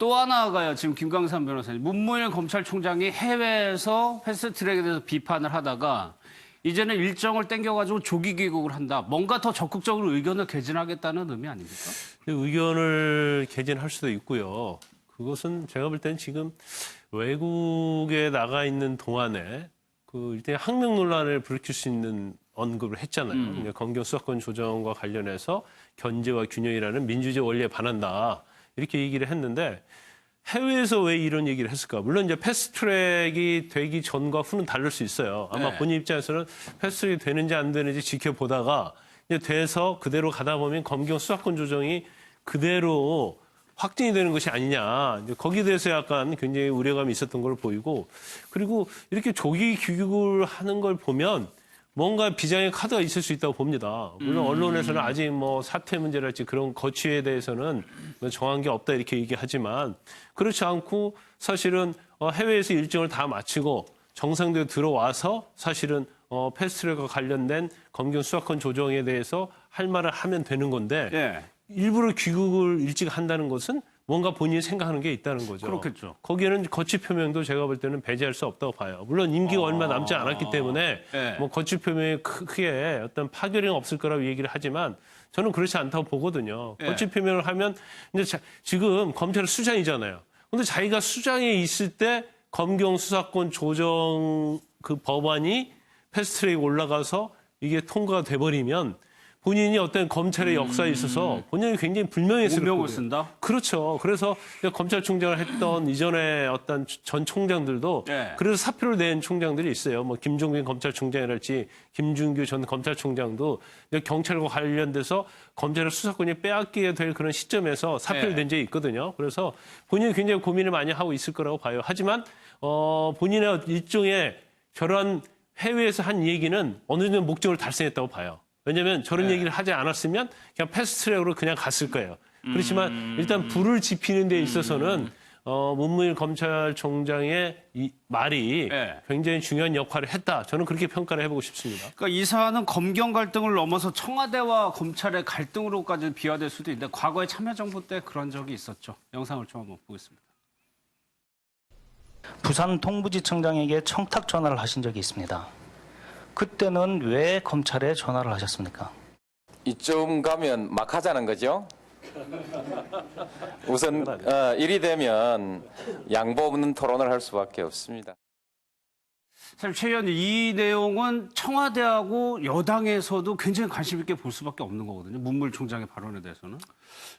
또 하나가요. 지금 김광삼 변호사님. 문무일 검찰총장이 해외에서 패스트트랙에 대해서 비판을 하다가 이제는 일정을 땡겨가지고 조기 귀국을 한다. 뭔가 더 적극적으로 의견을 개진하겠다는 의미 아닙니까? 의견을 개진할 수도 있고요. 그것은 제가 볼 때는 지금 외국에 나가 있는 동안에 그 일대 항명 논란을 불러킬 수 있는 언급을 했잖아요. 그러니까 검경 수사권 조정과 관련해서 견제와 균형이라는 민주주의 원리에 반한다. 이렇게 얘기를 했는데 해외에서 왜 이런 얘기를 했을까? 물론 이제 패스트트랙이 되기 전과 후는 다를 수 있어요. 아마 네. 본인 입장에서는 패스트트랙이 되는지 안 되는지 지켜보다가 이제 돼서 그대로 가다 보면 검경 수사권 조정이 그대로 확진이 되는 것이 아니냐. 이제 거기에 대해서 약간 굉장히 우려감이 있었던 걸 보이고 그리고 이렇게 조기 귀국을 하는 걸 보면 뭔가 비장의 카드가 있을 수 있다고 봅니다. 물론 언론에서는 아직 뭐 사퇴 문제랄지 그런 거취에 대해서는 뭐 정한 게 없다 이렇게 얘기하지만 그렇지 않고 사실은 어, 해외에서 일정을 다 마치고 정상대로 들어와서 사실은 어, 패스트트랙과 관련된 검경 수사권 조정에 대해서 할 말을 하면 되는 건데 예. 일부러 귀국을 일찍 한다는 것은 뭔가 본인이 생각하는 게 있다는 거죠. 그렇겠죠. 거기에는 거취 표명도 제가 볼 때는 배제할 수 없다고 봐요. 물론 임기가 얼마 남지 않았기 때문에 네. 뭐 거취 표명에 크게 어떤 파결이 없을 거라고 얘기를 하지만 저는 그렇지 않다고 보거든요. 네. 거취 표명을 하면 이제 자- 지금 검찰은 수장이잖아요. 근데 자기가 수장에 있을 때 검경 수사권 조정 그 법안이 패스트트랙에 올라가서 이게 통과가 돼 버리면 본인이 어떤 검찰의 역사에 있어서 본인이 굉장히 불명예스럽고 음. 오명을 쓴다? 그렇죠. 그래서 검찰총장을 했던 이전에 어떤 전 총장들도 네. 그래서 사표를 낸 총장들이 있어요. 뭐 김종빈 검찰총장이랄지 김준규 전 검찰총장도 경찰과 관련돼서 검찰의 수사권이 빼앗기게 될 그런 시점에서 사표를 네. 낸 적이 있거든요. 그래서 본인이 굉장히 고민을 많이 하고 있을 거라고 봐요. 하지만 어, 본인의 일종의 저런 해외에서 한 얘기는 어느 정도 목적을 달성했다고 봐요. 왜냐하면 저런 네. 얘기를 하지 않았으면 그냥 패스트트랙으로 그냥 갔을 거예요. 그렇지만 음. 일단 불을 지피는 데 있어서는 어, 문무일 검찰총장의 이 말이 네. 굉장히 중요한 역할을 했다. 저는 그렇게 평가를 해보고 싶습니다. 그러니까 이 사안은 검경 갈등을 넘어서 청와대와 검찰의 갈등으로까지 비화될 수도 있는데 과거에 참여정부 때 그런 적이 있었죠. 영상을 좀 한번 보겠습니다. 부산 동부지청장에게 청탁 전화를 하신 적이 있습니다. 그때는 왜 검찰에 전화를 하셨습니까? 이쯤 가면 막 하자는 거죠. 우선 어, 일이 되면 양보 없는 토론을 할 수밖에 없습니다. 사실 최 의원님 이 내용은 청와대하고 여당에서도 굉장히 관심 있게 볼 수밖에 없는 거거든요. 문물 총장의 발언에 대해서는.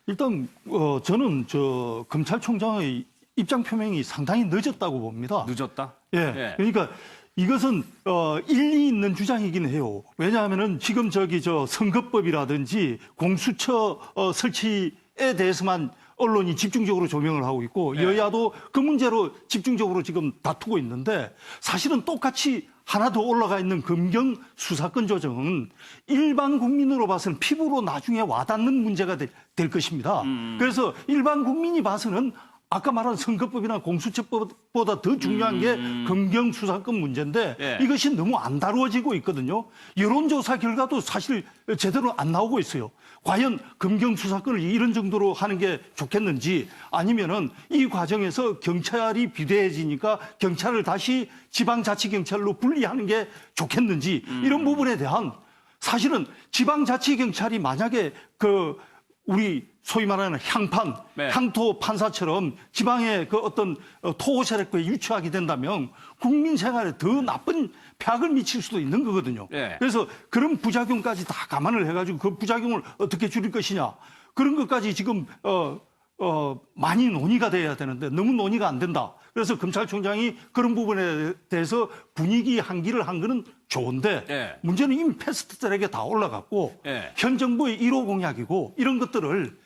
일단 어, 저는 저 검찰총장의 입장 표명이 상당히 늦었다고 봅니다. 늦었다. 예. 예. 그러니까 이것은 어, 일리 있는 주장이긴 해요. 왜냐하면은 지금 저기 저 선거법이라든지 공수처 어, 설치에 대해서만 언론이 집중적으로 조명을 하고 있고 예. 여야도 그 문제로 집중적으로 지금 다투고 있는데 사실은 똑같이 하나 더 올라가 있는 검경 수사권 조정은 일반 국민으로 봐서는 피부로 나중에 와닿는 문제가 될, 될 것입니다. 음. 그래서 일반 국민이 봐서는 아까 말한 선거법이나 공수처법보다 더 중요한 게 검경 수사권 문제인데 예. 이것이 너무 안 다루어지고 있거든요. 여론조사 결과도 사실 제대로 안 나오고 있어요. 과연 검경 수사권을 이런 정도로 하는 게 좋겠는지 아니면은 이 과정에서 경찰이 비대해지니까 경찰을 다시 지방자치경찰로 분리하는 게 좋겠는지 이런 부분에 대한 사실은 지방자치경찰이 만약에 그 우리 소위 말하는 향판, 네. 향토 판사처럼 지방의 그 어떤 어, 토호 세력과에 유치하게 된다면 국민 생활에 더 나쁜 폐악을 미칠 수도 있는 거거든요. 네. 그래서 그런 부작용까지 다 감안을 해가지고 그 부작용을 어떻게 줄일 것이냐 그런 것까지 지금 어, 어, 많이 논의가 돼야 되는데 너무 논의가 안 된다. 그래서 검찰총장이 그런 부분에 대해서 분위기 한기를 한 거는 좋은데 예. 문제는 이미 패스트트랙에 다 올라갔고 예. 현 정부의 1호 공약이고 이런 것들을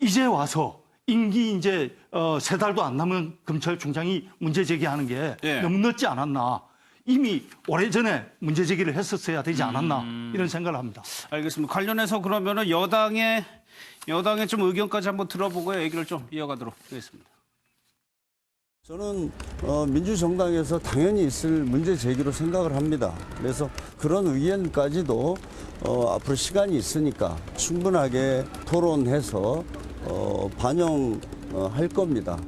이제 와서 임기 이제 어, 세 달도 안 남은 검찰총장이 문제 제기하는 게 예. 너무 늦지 않았나. 이미 오래전에 문제 제기를 했었어야 되지 않았나 음. 이런 생각을 합니다. 알겠습니다. 관련해서 그러면은 여당의 여당의 좀 의견까지 한번 들어보고 얘기를 좀 이어가도록 하겠습니다. 저는 어, 민주정당에서 당연히 있을 문제 제기로 생각을 합니다. 그래서 그런 의견까지도 어, 앞으로 시간이 있으니까 충분하게 토론해서 어, 반영될 어, 할 겁니다.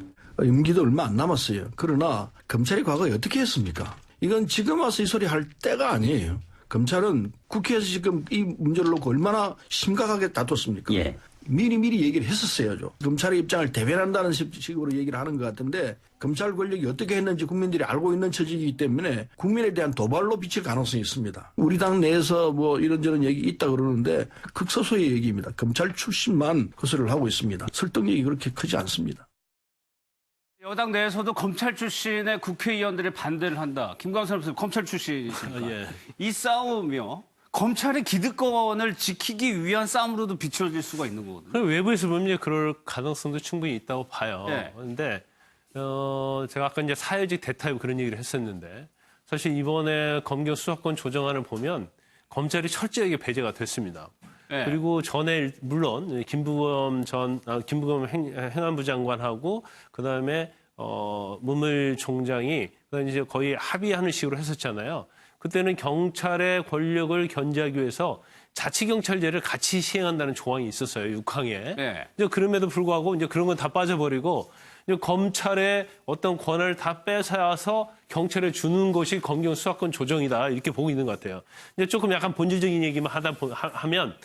임기도 얼마 안 남았어요. 그러나 검찰이 과거에 어떻게 했습니까? 이건 지금 와서 이 소리 할 때가 아니에요. 검찰은 국회에서 지금 이 문제를 놓고 얼마나 심각하게 다퉜습니까? 예. 미리 미리 얘기를 했었어야죠. 검찰의 입장을 대변한다는 식- 식으로 얘기를 하는 것 같은데 검찰 권력이 어떻게 했는지 국민들이 알고 있는 처지이기 때문에 국민에 대한 도발로 비칠 가능성이 있습니다. 우리 당 내에서 뭐 이런저런 얘기 있다 그러는데 극소수의 얘기입니다. 검찰 출신만 그 소리를 하고 있습니다. 설득력이 그렇게 크지 않습니다. 여당 내에서도 검찰 출신의 국회의원들이 반대를 한다. 김광선 선수 검찰 출신이시니까. 아, 예. 이 싸움이요. 검찰의 기득권을 지키기 위한 싸움으로도 비춰질 수가 있는 거거든요. 그럼 외부에서 보면 이제 그럴 가능성도 충분히 있다고 봐요. 네. 그런데 어, 제가 아까 이제 사회직 대타협 그런 얘기를 했었는데 사실 이번에 검경 수사권 조정안을 보면 검찰이 철저하게 배제가 됐습니다. 네. 그리고 전에 물론 김부겸 전 아, 김부겸 행, 행안부 장관하고 그 다음에 어, 문물 총장이 이제 거의 합의하는 식으로 했었잖아요. 그때는 경찰의 권력을 견제하기 위해서 자치경찰제를 같이 시행한다는 조항이 있었어요. 6항에. 네. 이제 그럼에도 불구하고 이제 그런 건 다 빠져버리고 이제 검찰의 어떤 권한을 다 뺏어서 경찰에 주는 것이 검경 수사권 조정이다 이렇게 보고 있는 것 같아요. 이제 조금 약간 본질적인 얘기만 하다 보, 하, 하면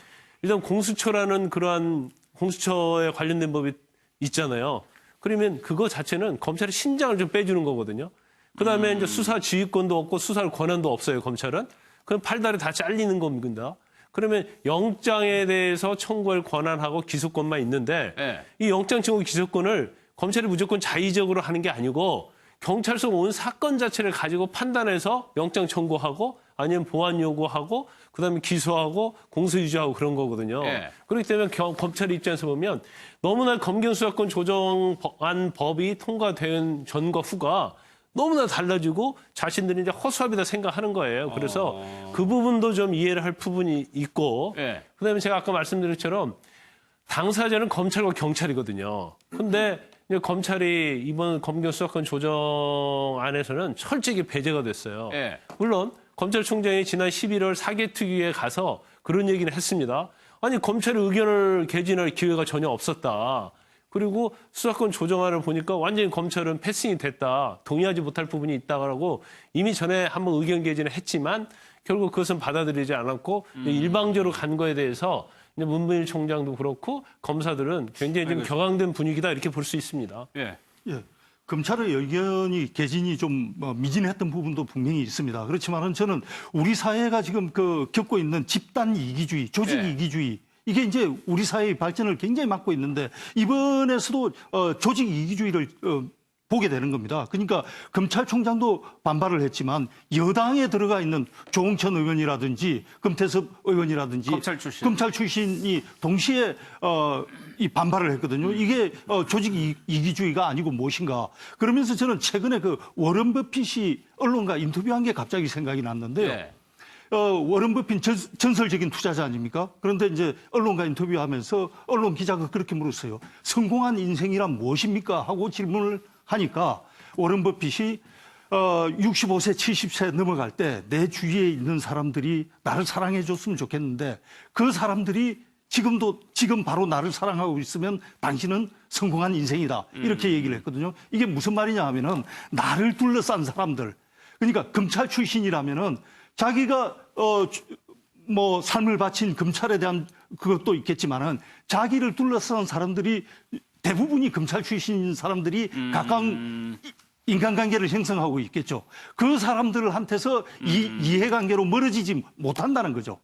일단 공수처라는 그러한 공수처에 관련된 법이 있잖아요. 그러면 그거 자체는 검찰의 신장을 좀 빼주는 거거든요. 그 다음에 이제 수사 지휘권도 없고 수사할 권한도 없어요, 검찰은. 그럼 팔다리 다 잘리는 겁니다. 그러면 영장에 대해서 청구할 권한하고 기소권만 있는데 네. 이 영장 청구 기소권을 검찰이 무조건 자의적으로 하는 게 아니고 경찰서 온 사건 자체를 가지고 판단해서 영장 청구하고 아니면 보안 요구하고 그다음에 기소하고 공소 유지하고 그런 거거든요. 예. 그렇기 때문에 경- 검찰 입장에서 보면 너무나 검경 수사권 조정안 법이 통과된 전과 후가 너무나 달라지고 자신들이 이제 허수아비다 생각하는 거예요. 그래서 그 부분도 좀 이해를 할 부분이 있고 예. 그다음에 제가 아까 말씀드린 것처럼 당사자는 검찰과 경찰이거든요. 근데 이제 검찰이 이번 검경 수사권 조정 안에서는 철저하게 배제가 됐어요. 예. 물론 검찰총장이 지난 11월 사개특위에 가서 그런 얘기를 했습니다. 아니 검찰의 의견을 개진할 기회가 전혀 없었다. 그리고 수사권 조정안을 보니까 완전히 검찰은 패싱이 됐다. 동의하지 못할 부분이 있다고 이미 전에 한번 의견 개진을 했지만 결국 그것은 받아들이지 않았고 일방적으로 간 거에 대해서 이제 문무일 총장도 그렇고 검사들은 굉장히 좀 격앙된 분위기다 이렇게 볼 수 있습니다. 예. 예. 검찰의 의견이 개진이 좀 어, 미진했던 부분도 분명히 있습니다. 그렇지만은 저는 우리 사회가 지금 그 겪고 있는 집단 이기주의, 조직 예. 이기주의 이게 이제 우리 사회의 발전을 굉장히 막고 있는데 이번에서도 어, 조직 이기주의를 어, 보게 되는 겁니다. 그러니까 검찰총장도 반발을 했지만 여당에 들어가 있는 조홍천 의원이라든지 금태섭 의원이라든지 검찰 출신. 검찰 출신이 동시에 어, 이 반발을 했거든요. 이게 어, 조직 이- 이기주의가 아니고 무엇인가. 그러면서 저는 최근에 그 워런 버핏이 언론과 인터뷰한 게 갑자기 생각이 났는데요. 예. 어, 워런 버핏 전, 전설적인 투자자 아닙니까? 그런데 이제 언론과 인터뷰하면서 언론 기자가 그렇게 물었어요. 성공한 인생이란 무엇입니까? 하고 질문을 하니까 워런 버핏이 어, 65세, 70세 넘어갈 때 내 주위에 있는 사람들이 나를 사랑해 줬으면 좋겠는데 그 사람들이 지금도 지금 바로 나를 사랑하고 있으면 당신은 성공한 인생이다. 이렇게 얘기를 했거든요. 이게 무슨 말이냐 하면은 나를 둘러싼 사람들. 그러니까 검찰 출신이라면은 자기가 어, 주- 뭐 삶을 바친 검찰에 대한 그것도 있겠지만은 자기를 둘러싼 사람들이 대부분이 검찰 출신 사람들이 가까운 이- 인간관계를 형성하고 있겠죠. 그 사람들한테서 이, 이해관계로 멀어지지 못한다는 거죠.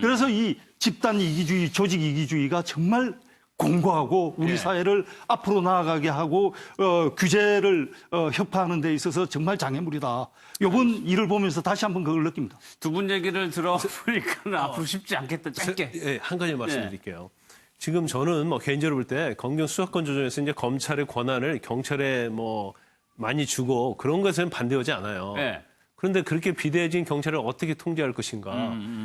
그래서 이 집단 이기주의, 조직 이기주의가 정말 공고하고 우리 예. 사회를 앞으로 나아가게 하고 어, 규제를 어, 협파하는 데 있어서 정말 장애물이다. 이번 일을 보면서 다시 한번 그걸 느낍니다. 두 분 얘기를 들어보니까 앞으로 쉽지 않겠다. 짧게. 예, 한 가지 말씀드릴게요. 지금 저는 뭐 개인적으로 볼 때 검경 수사권 조정에서 이제 검찰의 권한을 경찰에 뭐 많이 주고 그런 것에는 반대하지 않아요. 예. 그런데 그렇게 비대해진 경찰을 어떻게 통제할 것인가?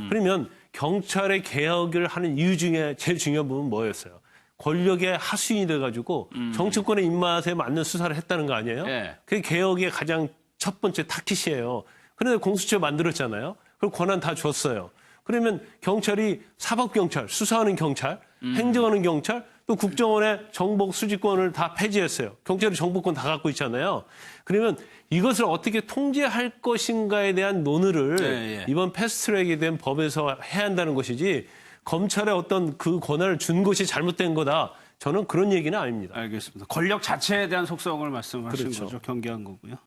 그러면 경찰의 개혁을 하는 이유 중에 제일 중요한 부분은 뭐였어요? 권력의 하수인이 돼가지고 정치권의 입맛에 맞는 수사를 했다는 거 아니에요? 예. 그게 개혁의 가장 첫 번째 타깃이에요. 그런데 공수처 만들었잖아요. 그리고 권한 다 줬어요. 그러면 경찰이 사법경찰, 수사하는 경찰, 행정하는 경찰 또 국정원의 정복 수집권을 다 폐지했어요. 경찰이 정보권 다 갖고 있잖아요. 그러면 이것을 어떻게 통제할 것인가에 대한 논의를 예, 예. 이번 패스트트랙에 대한 법에서 해야 한다는 것이지 검찰에 어떤 그 권한을 준 것이 잘못된 거다. 저는 그런 얘기는 아닙니다. 알겠습니다. 권력 자체에 대한 속성을 말씀하신 그렇죠. 거죠. 경계한 거고요.